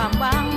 ความหวัง